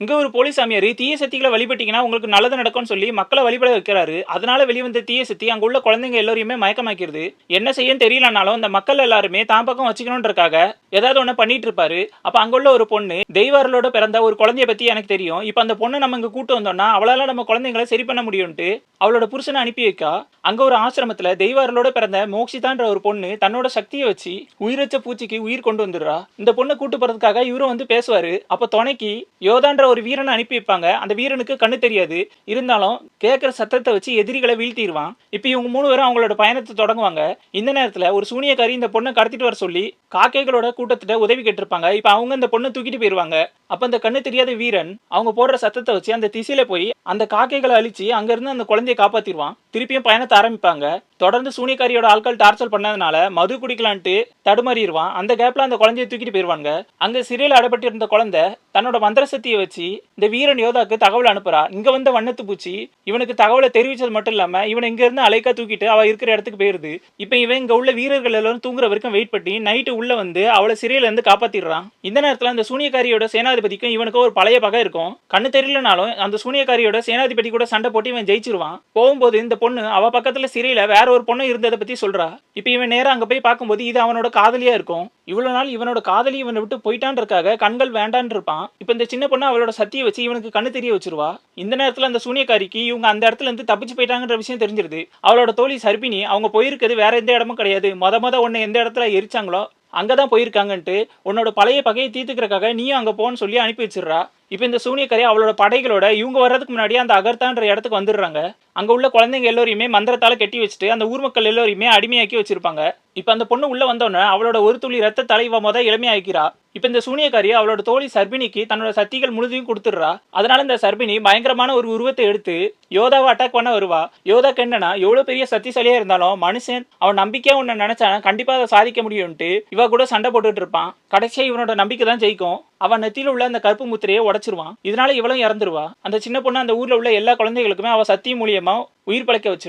இங்கே ஒரு போலீஸ் சாமியார் தீய சக்திகளை வழிபட்டீங்கன்னா உங்களுக்கு நல்லது நடக்கும்னு சொல்லி மக்களை வழிபட வைக்கிறாரு. அதனால வெளிவந்த தீய சக்தி அங்கே உள்ள குழந்தைங்க எல்லோரையுமே மயக்கமாக்கிறது என்ன செய்யன்னு தெரியலனாலும் அந்த மக்கள் எல்லாருமே தான் பக்கம் வச்சுக்கணுன்றக்காக ஏதாவது ஒன்று பண்ணிட்டு இருப்பாரு. அப்போ அங்குள்ள ஒரு பொண்ணு தெய்வாரலோட பிறந்த ஒரு குழந்தைய பத்தி எனக்கு தெரியும். இப்போ அந்த பொண்ணை நம்ம இங்கே கூட்டு வந்தோம்னா அவளால நம்ம குழந்தைங்களை சரி பண்ண முடியும்ட்டு அவளோட புருஷனை அனுப்பி வைக்கா. அங்க ஒரு ஆசிரமத்தில் தெய்வாரலோட பிறந்த மோக்ஷிதான்ற ஒரு பொண்ணு தன்னோட சக்தியை வச்சு உயிரச்ச பூச்சிக்கு உயிர் கொண்டு வந்துடுறா. இந்த பொண்ணை கூட்டு போறதுக்காக இவரும் வந்து பேசுவாரு. அப்போ துணைக்கு யோதான்ற ஒரு வீரனை அனுப்பி வைப்பாங்க. அந்த வீரனுக்கு கண்ணு தெரியாது. இருந்தாலும் கேட்குற சத்தத்தை வச்சு எதிரிகளை வீழ்த்திடுவான். இப்போ இவங்க மூணு பேரும் அவங்களோட பயணத்தை தொடங்குவாங்க. இந்த நேரத்தில் ஒரு சூனியக்காரி இந்த பொண்ணை கடத்திட்டு வர சொல்லி காக்கைகளோட கூட்டத்திட்ட உதவி கேட்டிருப்பாங்க. இப்போ அவங்க இந்த பொண்ணை தூக்கிட்டு போயிடுவாங்க அப்போ அந்த கண்ணு தெரியாத வீரன் அவங்க போடுற சத்தத்தை வச்சு அந்த திசையில போய் அந்த காக்கைகளை அழிச்சு அங்கேருந்து அந்த குழந்தையை காப்பாத்திடுவான். திருப்பியும் பயணத்தை ஆரம்பிப்பாங்க. தொடர்ந்து சூனியக்காரியோட ஆட்கள் டார்ச்சர் பண்ணதுனால மது குடிக்கலான்ட்டு தடுமாறிடுவான் அந்த கேப்ல அந்த குழந்தையை தூக்கிட்டு போயிருவாங்க அங்க சிறையில் அடைபட்டு இருந்த குழந்தை தன்னோட மந்திர சக்தியை வச்சு இந்த வீரன் யோதாக்கு தகவல் அனுப்புறா. இங்க வந்த வண்ணத்து பூச்சி இவனுக்கு தகவலை தெரிவிச்சது மட்டும் இல்லாம இவனை இங்க இருந்து அலைக்கா தூக்கிட்டு அவ இருக்கிற இடத்துக்கு போயிருது. இப்ப இவன் இங்க உள்ள வீரர்கள் எல்லாரும் தூங்குற வரைக்கும் வெயிட் பண்ணி நைட்டு உள்ள வந்து அவளை சிறையில இருந்து காப்பாத்திடுறான். இந்த நேரத்துல அந்த சூனியக்காரியோட சேனாதிபதிக்கும் இவனுக்கும் ஒரு பழைய பகை இருக்கும். கண்ணு தெரியலனாலும் அந்த சூனியக்காரியோட சேனாதிபதி கூட சண்டை போட்டு இவன் ஜெயிச்சிருவான். போகும்போது இந்த பொண்ணு அவ பக்கத்துல சிறையில வேற ஒரு பொண்ணு இருந்ததை பத்தி சொல்றா. இப்ப இவன் நேராக அங்க போய் பார்க்கும்போது இது அவனோட காதலியா இருக்கும். இவ்வளவு நாள் இவனோட காதலி இவனை விட்டு போயிட்டான்றக்காக கண்கள் வேண்டான்னு இருப்பான். இப்ப இந்த சின்ன பொண்ணு அவளோட சத்தியை வச்சு இவனுக்கு கண்ணு தெரிய வச்சிருவா. இந்த நேரத்துல அந்த சூனியக்காரிக்கு இவங்க அந்த இடத்துல இருந்து தப்பிச்சு போயிட்டாங்கன்ற விஷயம் தெரிஞ்சிருது. அவளோட தோழி சர்பினி அவங்க போயிருக்கிறது வேற எந்த இடமும் கிடையாது. மொத மொத உன்னை எந்த இடத்துல எரிச்சாங்களோ அங்கதான் போயிருக்காங்கன்ட்டு உன்னோட பழைய பகையை தீர்த்துக்கிறக்காக நீயும் அங்க போன்னு சொல்லி அனுப்பி வச்சிடுறா. இப்போ இந்த சூனியக்கரை அவளோட படைகளோட இவங்க வர்றதுக்கு முன்னாடி அந்த அகர்த்தான்ற இடத்துக்கு வந்துடுறாங்க. அங்க உள்ள குழந்தைங்க எல்லோரையுமே மந்திரத்தால கட்டி வச்சுட்டு அந்த ஊர் மக்கள் எல்லோரையுமே அடிமையாக்கி வச்சிருப்பாங்க. இப்போ அந்த பொண்ணு உள்ள வந்தோடனே அவளோட ஒரு துளி ரத்த தலைவா முத இளமையாக்கிறா இப்போ இந்த சூனியக்காரி அவளோட தோழி சர்பினிக்கு தன்னோட சக்திகள் முழுதையும் கொடுத்துடுறா. அதனால இந்த சர்பினி பயங்கரமான ஒரு உருவத்தை எடுத்து யோதாவை அட்டாக் பண்ண வருவா. யோதாக்கு என்னன்னா எவ்வளோ பெரிய சக்திசாலியா இருந்தாலும் மனுஷன் அவன் நம்பிக்கையா உன்னை நினைச்சானா கண்டிப்பா அதை சாதிக்க முடியும்ட்டு இவ கூட சண்டை போட்டுட்டு இருப்பான். கடைசியா இவனோட நம்பிக்கை தான் ஜெயிக்கும். அவன் நெத்தியில் உள்ள அந்த கருப்பு முத்திரையை உடச்சிருவான். இதனால இவளும் இறந்துருவா. அந்த சின்ன பொண்ணு அந்த ஊர்ல உள்ள எல்லா குழந்தைகளுக்குமே அவ சத்தியம் மூலியமா உயிர் பழைக்க வச்சிருவான்